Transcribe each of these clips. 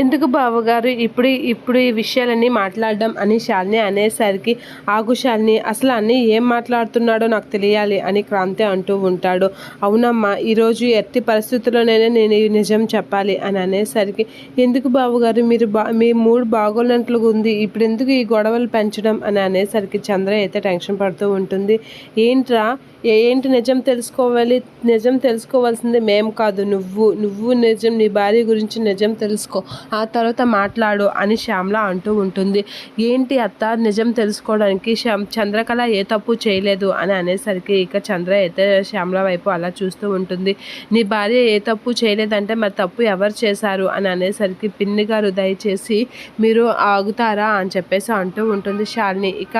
ఎందుకు బావగారు ఇప్పుడు ఇప్పుడు ఈ విషయాలన్నీ మాట్లాడడం అని శాలిని అనేసరికి ఆగు శాలిని అసలు అన్నీ ఏం మాట్లాడుతున్నాడో నాకు తెలియాలి అని క్రాంతి అంటూ ఉంటాడు. అవునమ్మా ఈరోజు ఎట్టి పరిస్థితుల్లోనైనా నేను ఈ నిజం చెప్పాలి అని అనేసరికి ఎందుకు బావగారు మీరు బా మీ మూడు బాగోనట్లుగా ఉంది ఇప్పుడు ఎందుకు ఈ గొడవలు పెంచడం అని అనేసరికి చంద్ర అయితే టెన్షన్ పడుతూ ఉంటుంది. ఏంట్రా ఏంటి నిజం తెలుసుకోవాలి? నిజం తెలుసుకోవాల్సింది మేము కాదు నువ్వు నువ్వు నిజం నీ భార్య గురించి నిజం తెలుసుకో. ఆ తర్వాత మాట్లాడు అని శ్యామల అంటూ ఉంటుంది. ఏంటి అత్త? నిజం తెలుసుకోవడానికి చంద్రకళ ఏ తప్పు చేయలేదు అని అనేసరికి ఇక చంద్ర అయితే శ్యామల వైపు అలా చూస్తూ ఉంటుంది. నీ భార్య ఏ తప్పు చేయలేదంటే మరి తప్పు ఎవరు చేశారు? అని అనేసరికి పిన్ని గారు దయచేసి మీరు ఆగుతారా? అని చెప్పేసి అంటూ ఉంటుంది శాలిని. ఇక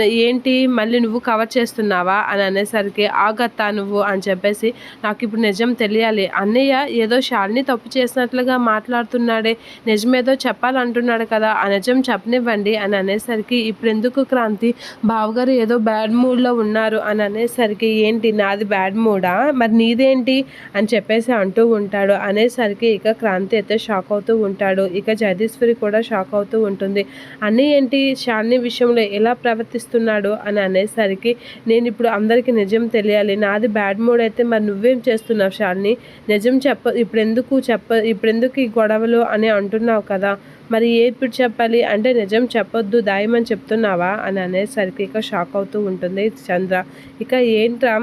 ఏంటి? మళ్ళీ నువ్వు కవర్ చేస్తున్నావా? అని అనేసరికి ఆగత్తా నువ్వు అని చెప్పేసి నాకు ఇప్పుడు నిజం తెలియాలి. అన్నయ్య ఏదో శాలిని తప్పు చేసినట్లుగా మాట్లాడుతున్నాడు. నిజమేదో చెప్పాలంటున్నాడు కదా ఆ నిజం చెప్పనివ్వండి అని అనేసరికి ఇప్పుడు ఎందుకు క్రాంతి? బావగారు ఏదో బ్యాడ్ మూడ్లో ఉన్నారు అని అనేసరికి ఏంటి నాది బ్యాడ్ మూడా? మరి నీదేంటి? అని చెప్పేసి అంటూ ఉంటాడు. అనేసరికి ఇక క్రాంతి అయితే షాక్ అవుతూ ఉంటాడు. ఇక జగదీశ్వరి కూడా షాక్ అవుతూ ఉంటుంది. అన్నీ ఏంటి? షాన్ని విషయంలో ఎలా ప్రవర్తిస్తున్నాడు? అని అనేసరికి నేను ఇప్పుడు అందరికీ నిజం తెలియాలి. నాది బ్యాడ్ మూడ్ అయితే మరి నువ్వేం చేస్తున్నావు షాన్ని? నిజం చెప్ప ఇప్పుడు ఎందుకు చెప్ప ఇప్పుడు ఎందుకు ఈ గొడవలు? అని అంటున్నావు కదా. మరి ఇప్పుడు చెప్పాలి అంటే నిజం చెప్పొద్దు దాయమని చెప్తున్నావా? అని అనేసరికి ఇక షాక్ అవుతూ ఉంటుంది చంద్ర. ఇక ఏంట్రా?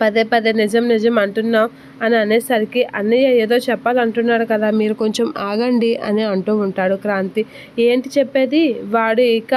పదే పదే నిజం నిజం అంటున్నావు అని అనేసరికి అన్నయ్య ఏదో చెప్పాలంటున్నాడు కదా మీరు కొంచెం ఆగండి అని అంటూ ఉంటాడు క్రాంతి. ఏంటి చెప్పేది? వాడు ఇక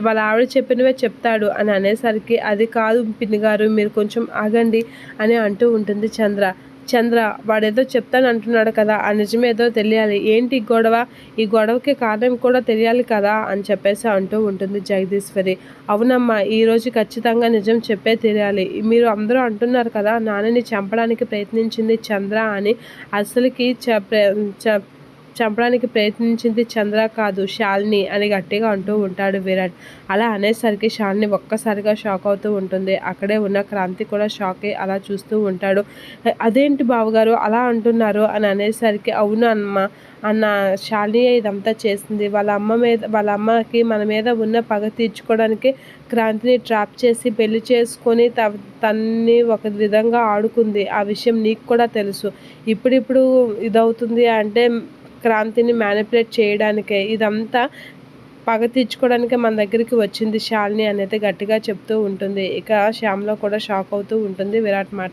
వాళ్ళ ఆవిడ చెప్పినవే చెప్తాడు అని అనేసరికి అది కాదు పిన్ని గారు మీరు కొంచెం ఆగండి అని అంటూ ఉంటుంది చంద్ర. చంద్ర వాడేదో చెప్తాను అంటున్నాడు కదా ఆ నిజమేదో తెలియాలి. ఏంటి గొడవ? ఈ గొడవకి కారణం కూడా తెలియాలి కదా అని చెప్పేసి అంటూ ఉంటుంది జగదీశ్వరి. అవునమ్మా ఈరోజు ఖచ్చితంగా నిజం చెప్పే తెలియాలి. మీరు అందరూ అంటున్నారు కదా నాన్నని చంపడానికి ప్రయత్నించింది చంద్ర అని. అసలుకి చంపడానికి ప్రయత్నించింది చంద్ర కాదు శాలిని అని గట్టిగా అంటూ ఉంటాడు విరాట్. అలా అనేసరికి శాలిని ఒక్కసారిగా షాక్ అవుతూ ఉంటుంది. అక్కడే ఉన్న క్రాంతి కూడా షాక్ అయ్యి అలా చూస్తూ ఉంటాడు. అదేంటి బావగారు అలా అంటున్నారు? అని అనేసరికి అవును అమ్మ అన్న శాలిని ఇదంతా చేసింది. వాళ్ళ అమ్మ మీద వాళ్ళ అమ్మకి మన మీద ఉన్న పగ తీర్చుకోవడానికి క్రాంతిని ట్రాప్ చేసి పెళ్ళి చేసుకొని త తన్ని ఒక విధంగా ఆడుకుంది. ఆ విషయం నీకు కూడా తెలుసు. ఇప్పుడిప్పుడు ఇదవుతుంది అంటే క్రాంతిని మ్యానిపులేట్ చేయడానికే ఇదంతా పగ తీర్చుకోవడానికే మన దగ్గరికి వచ్చింది శాలిని అనేది గట్టిగా చెప్తూ ఉంటుంది. ఇక శ్యామ్లో కూడా షాక్ అవుతూ ఉంటుంది. విరాట్ మాట